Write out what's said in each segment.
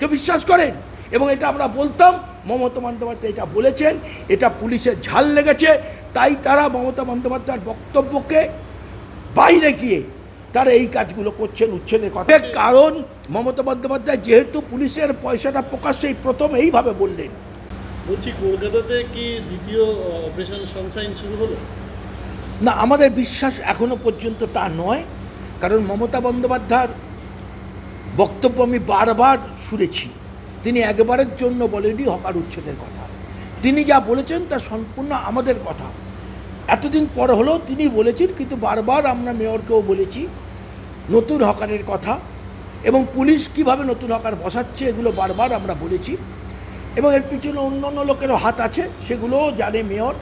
কেউ বিশ্বাস করেন? এবং এটা আমরা বলতাম মমতা বন্দ্যোপাধ্যায় এটা বলেছেন এটা পুলিশের ঝাল লেগেছে তাই তারা মমতা বন্দ্যোপাধ্যায়ের বক্তব্যকে বাইরে গিয়ে তারা এই কাজগুলো করছেন উচ্ছেদের কথা। কারণ মমতা বন্দ্যোপাধ্যায় যেহেতু পুলিশের পয়সাটা প্রকাশ্যেই প্রথম এইভাবে বললেন। বলছি কলকাতাতে কি দ্বিতীয় অপারেশন সানশাইন শুরু হলো? না আমাদের বিশ্বাস এখনও পর্যন্ত তা নয় কারণ মমতা বন্দ্যোপাধ্যায়ের বক্তব্য আমি বারবার শুনেছি। তিনি একবারের জন্য বলেনি হকার উচ্ছেদের কথা। তিনি যা বলেছেন তা সম্পূর্ণ আমাদের কথা। এতদিন পর হলেও তিনি বলেছেন, কিন্তু বারবার আমরা মেয়রকেও বলেছি নতুন হকারের কথা এবং পুলিশ কীভাবে নতুন হকার বসাচ্ছে এগুলো বারবার আমরা বলেছি এবং এর পিছনে অন্য অন্য লোকেরও হাত আছে, সেগুলোও জানে মেয়র।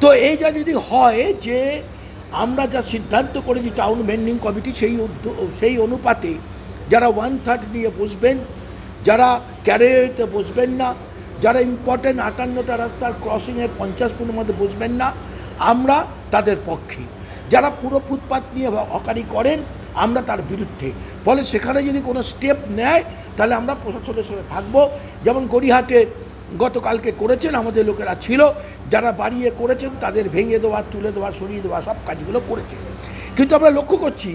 তো এই যা যদি হয় যে আমরা যা সিদ্ধান্ত করেছি টাউন ভেন্ডিং কমিটি সেই সেই অনুপাতে যারা ওয়ান থার্ড নিয়ে বসবেন, যারা ক্যারিয়ারতে বসবেন না, যারা ইম্পর্টেন্ট আটান্নটা রাস্তার ক্রসিংয়ের পঞ্চাশ ফুটের মধ্যে বসবেন না, আমরা তাদের পক্ষে। যারা পুরো ফুটপাত নিয়ে হকারি করেন, আমরা তার বিরুদ্ধে। ফলে সেখানে যদি কোনো স্টেপ নেয়, তাহলে আমরা প্রশাসনের সঙ্গে থাকব। যেমন গড়িহাটে গতকালকে করেছেন, আমাদের লোকেরা ছিল, যারা বাড়িয়ে করেছেন, তাদের ভেঙে দেওয়া, তুলে দেওয়া, সরিয়ে দেওয়া সব কাজগুলো করেছে। কিন্তু আমরা লক্ষ্য করছি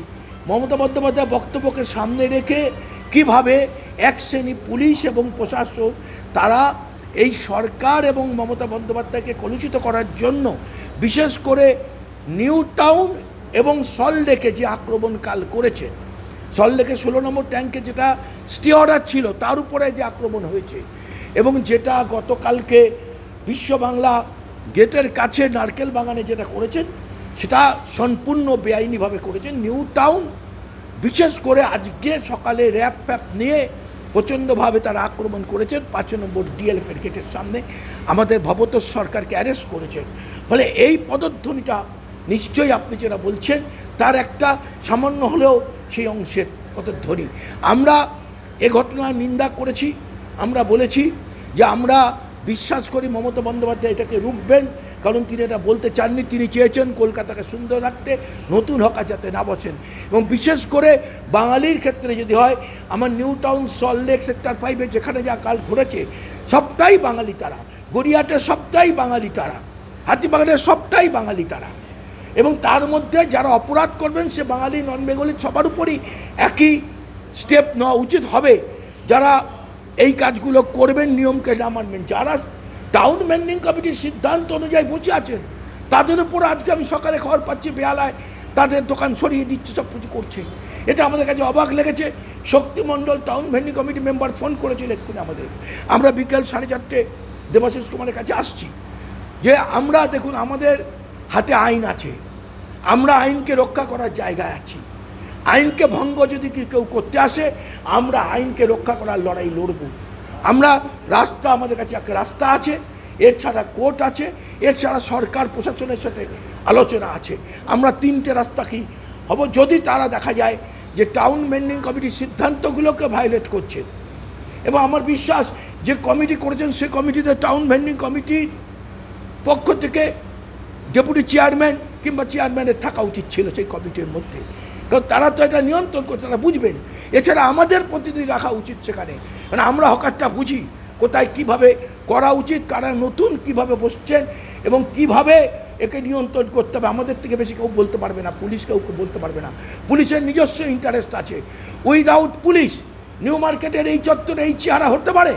মমতা বন্দ্যোপাধ্যায় বক্তব্যকে সামনে রেখে কীভাবে এক শ্রেণি পুলিশ এবং প্রশাসক, তারা এই সরকার এবং মমতা বন্দ্যোপাধ্যায়কে কলুষিত করার জন্য বিশেষ করে নিউ টাউন এবং সল্টলেকে যে আক্রমণকাল করেছে সল্টলেকে ষোলো নম্বর ট্যাঙ্কে যেটা স্টে ছিল, তার উপরে যে আক্রমণ হয়েছে এবং যেটা গতকালকে বিশ্ব বাংলা গেটের কাছে নারকেল বাগানে যেটা করেছেন সেটা সম্পূর্ণ বেআইনিভাবে করেছেন নিউ টাউন বিশেষ করে আজকে সকালে র্যাপ ফ্যাপ নিয়ে প্রচণ্ডভাবে তারা আক্রমণ করেছেন পাঁচ নম্বর ডিএলএফের গেটের সামনে। আমাদের ভবত সরকারকে অ্যারেস্ট করেছেন ফলে এই পদধ্বনিটা নিশ্চয়ই আপনি যেটা বলছেন, তার একটা সামান্য হলেও সেই অংশের পদধ্বনি। আমরা এ ঘটনার নিন্দা করেছি, আমরা বলেছি যে আমরা বিশ্বাস করি মমতা বন্দ্যোপাধ্যায় এটাকে রুখবেন। কারণ তিনি এটা বলতে চাননি, তিনি চেয়েছেন কলকাতাকে সুন্দর রাখতে, নতুন হকা যাতে না বসেন। এবং বিশেষ করে বাঙালির ক্ষেত্রে যদি হয়, আমার নিউ টাউন সল্টলেক সেক্টর ফাইভে যেখানে যা কাল ঘুরেছে সবটাই বাঙালি তারা। গড়িয়াটের সবটাই বাঙালি তারা। হাতিবাগানের সবটাই বাঙালি তারা। এবং তার মধ্যে যারা অপরাধ করবেন, সে বাঙালি নন বেঙ্গলি সবার উপরই একই স্টেপ নেওয়া উচিত হবে। যারা এই কাজগুলো করবেন, নিয়মকে না মানবেন, যারা টাউন ম্যান্ডিং কমিটির সিদ্ধান্ত অনুযায়ী বসে আছেন। তাদের উপর আজকে আমি সকালে খবর পাচ্ছি বেহালায় তাদের দোকান সরিয়ে দিচ্ছে, সব কিছু করছে। এটা আমাদের কাছে অবাক লেগেছে। Shaktimandal town vending committee member phone করেছিল এক্ষুনি আমাদের। আমরা বিকেল সাড়ে চারটে দেবাশিস কুমারের কাছে আসছি। যে আমরা দেখুন, আমাদের হাতে আইন আছে। আমরা আইনকে রক্ষা করার জায়গায় আছি। আইনকে ভঙ্গ যদি কেউ করতে আসে, আমরা আইনকে রক্ষা করার লড়াই লড়ব। আমরা রাস্তা, আমাদের কাছে একটা রাস্তা আছে এছাড়া কোর্ট আছে এছাড়া সরকার, প্রশাসনের সাথে আলোচনা আছে। আমরা তিনটে রাস্তা কি হব? যদি তারা দেখা যায় যে টাউন মেন্ডিং কমিটির সিদ্ধান্তগুলোকে ভায়োলেট করছে, এবং আমার বিশ্বাস যে কমিটি করেছেন সে কমিটিতে টাউন ভেন্ডিং কমিটির পক্ষ থেকে ডেপুটি চেয়ারম্যান কিংবা চেয়ারম্যানের থাকা উচিত ছিল সেই কমিটির মধ্যে। কারণ তারা তো এটা নিয়ন্ত্রণ করছে, তারা বুঝবেন। এছাড়া আমাদের প্রতিনিধি রাখা উচিত সেখানে। মানে আমরা হকারটা বুঝি কোথায় কীভাবে করা উচিত, কারা নতুন কীভাবে বসছেন এবং কীভাবে একে নিয়ন্ত্রণ করতে হবে। আমাদের থেকে বেশি কেউ বলতে পারবে না, পুলিশ কেউ কেউ বলতে পারবে না। পুলিশের নিজস্ব ইন্টারেস্ট আছে। উইদাউট পুলিশ নিউ মার্কেটের এই চত্বরে এই চেহারা হতে পারে?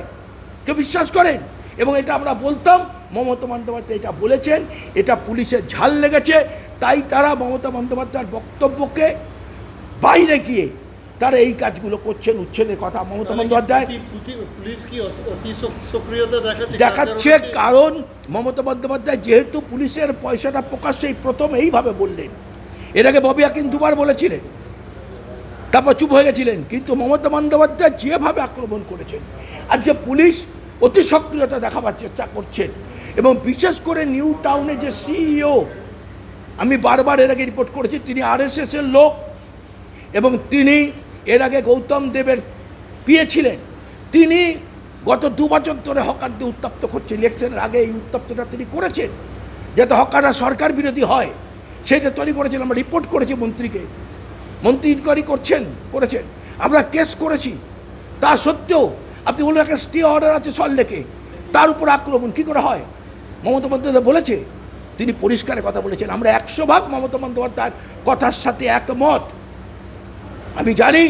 কেউ বিশ্বাস করেন? এবং এটা আমরা বলতাম, মমতা বন্দ্যোপাধ্যায় এটা বলেছেন, এটা পুলিশের ঝাল লেগেছে। তাই তারা মমতা বন্দ্যোপাধ্যায়ের বক্তব্যকে বাইরে গিয়ে তারা এই কাজগুলো করছেন উচ্ছেদের কথা মমতা বন্দ্যোপাধ্যায় দেখাচ্ছে দেখাচ্ছে কার কারণে? মমতা বন্দ্যোপাধ্যায় যেহেতু পুলিশের পয়সাটা প্রকাশ্যেই প্রথম এইভাবে বললেন। এর আগে ববি হাকিম দুবার বলেছিলেন। তারপর চুপ হয়ে গেছিলেন। কিন্তু মমতা বন্দ্যোপাধ্যায় যেভাবে আক্রমণ করেছেন আজকে পুলিশ অতি সক্রিয়তা দেখাবার চেষ্টা করছেন। এবং বিশেষ করে নিউ টাউনে যে সিইও আমি বারবার এর আগে রিপোর্ট করেছি তিনি আরএসএসের লোক এবং তিনি এর আগে গৌতম দেবের পিয়ে ছিলেন। তিনি গত দু বছর ধরে হকারদের উত্তপ্ত করছেন। ইলেকশনের আগে এই উত্তপ্তটা তিনি করেছেন। যাতে হকাররা সরকার বিরোধী হয় সেটা তৈরি করেছেন, আমরা রিপোর্ট করেছি মন্ত্রীকে। মন্ত্রী ইনকোয়ারি করছেন, করেছেন। আমরা কেস করেছি। তা সত্ত্বেও আপনি বললেন একটা স্টে অর্ডার আছে সল্লেকে তার উপর আক্রমণ কী করে হয়? মমতা বন্দ্যোপাধ্যায় বলেছে। তিনি পরিষ্কার কথা বলেছেন। আমরা একশো ভাগ মমতা বন্দ্যোপাধ্যায়ের কথার সাথে একমত। আমি জানি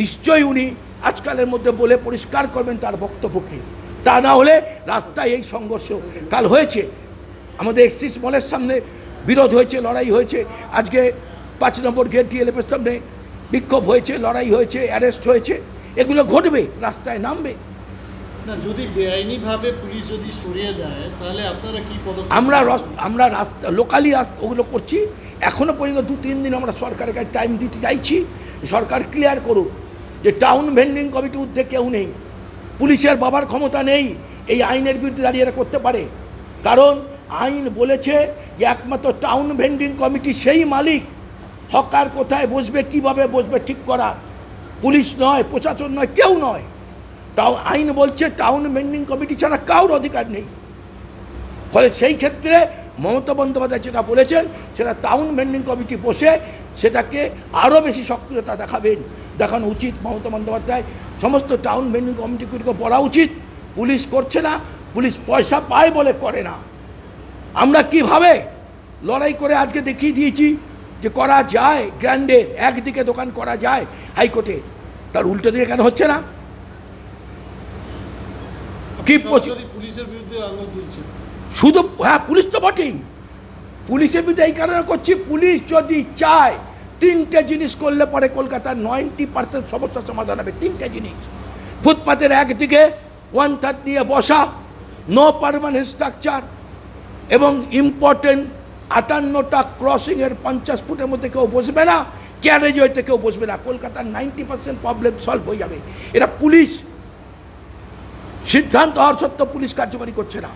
নিশ্চয়ই উনি আজকালের মধ্যে বলে পরিষ্কার করবেন তার বক্তব্যকে। তা না হলে রাস্তায় এই সংঘর্ষ কাল হয়েছে। আমাদের এক্সিস মলের সামনে বিরোধ হয়েছে লড়াই হয়েছে। আজকে পাঁচ নম্বর গেট ডিএলএফের সামনে বিক্ষোভ হয়েছে লড়াই হয়েছে অ্যারেস্ট হয়েছে। এগুলো ঘটবে রাস্তায় নামবে। না যদি বেআইনিভাবে পুলিশ যদি সরিয়ে দেয় তাহলে আপনারা কি আমরা আমরা রাস্তা লোকালি রাস্তা ওগুলো করছি। এখনও পর্যন্ত দু তিন দিন আমরা সরকারের কাছে টাইম দিতে চাইছি সরকার ক্লিয়ার করুক যে টাউন ভেন্ডিং কমিটির ঊর্ধ্বে কেউ নেই। পুলিশের বাবার ক্ষমতা নেই, এই আইনের বিরুদ্ধে দাঁড়িয়ে করতে পারে। কারণ আইন বলেছে যে একমাত্র টাউন ভেন্ডিং কমিটি সেই মালিক। হকার কোথায় বসবে, কীভাবে বসবে ঠিক করা। পুলিশ নয়, প্রশাসন নয়, কেউ নয়। তাও আইন বলছে টাউন ভেন্ডিং কমিটি ছাড়া কারোর অধিকার নেই। ফলে সেই ক্ষেত্রে মমতা বন্দ্যোপাধ্যায় যেটা বলেছেন সেটা টাউন ভেন্ডিং কমিটি বসে সেটাকে আরও বেশি সক্রিয়তা দেখাবেন দেখানো উচিত মমতা বন্দ্যোপাধ্যায়। সমস্ত টাউন ভেন্ডিং কমিটিগুলিকে বলা উচিত পুলিশ করছে না পুলিশ পয়সা পায় বলে করে না। আমরা কীভাবে লড়াই করে আজকে দেখিয়ে দিয়েছি যে করা যায় গ্র্যান্ডের একদিকে দোকান করা যায় হাইকোর্টে তার উল্টো দিকে কেন হচ্ছে না? কি পুলিশের বিরুদ্ধে আঙুল তুলছেন শুধু হ্যাঁ পুলিশ তো বটেই। পুলিশের বিরুদ্ধে এই কারণে করছি, পুলিশ যদি চায় তিনটে জিনিস করলে পরে কলকাতার নাইনটি পার্সেন্ট সমস্যার সমাধান হবে, তিনটে জিনিস। ফুটপাতের একদিকে ওয়ান থার্ড নিয়ে বসা নো পারমানেন্ট স্ট্রাকচার এবং ইম্পর্টেন্ট আটান্নটা ক্রসিংয়ের পঞ্চাশ ফুটের মধ্যে কেউ বসবে না ক্যারেজ হইতে কেউ বসবে না, কলকাতার নাইনটি পার্সেন্ট প্রবলেম সলভ হয়ে যাবে। এটা পুলিশ। সিদ্ধান্ত হওয়ার সত্ত্বেও পুলিশ কার্যকরী করছে না।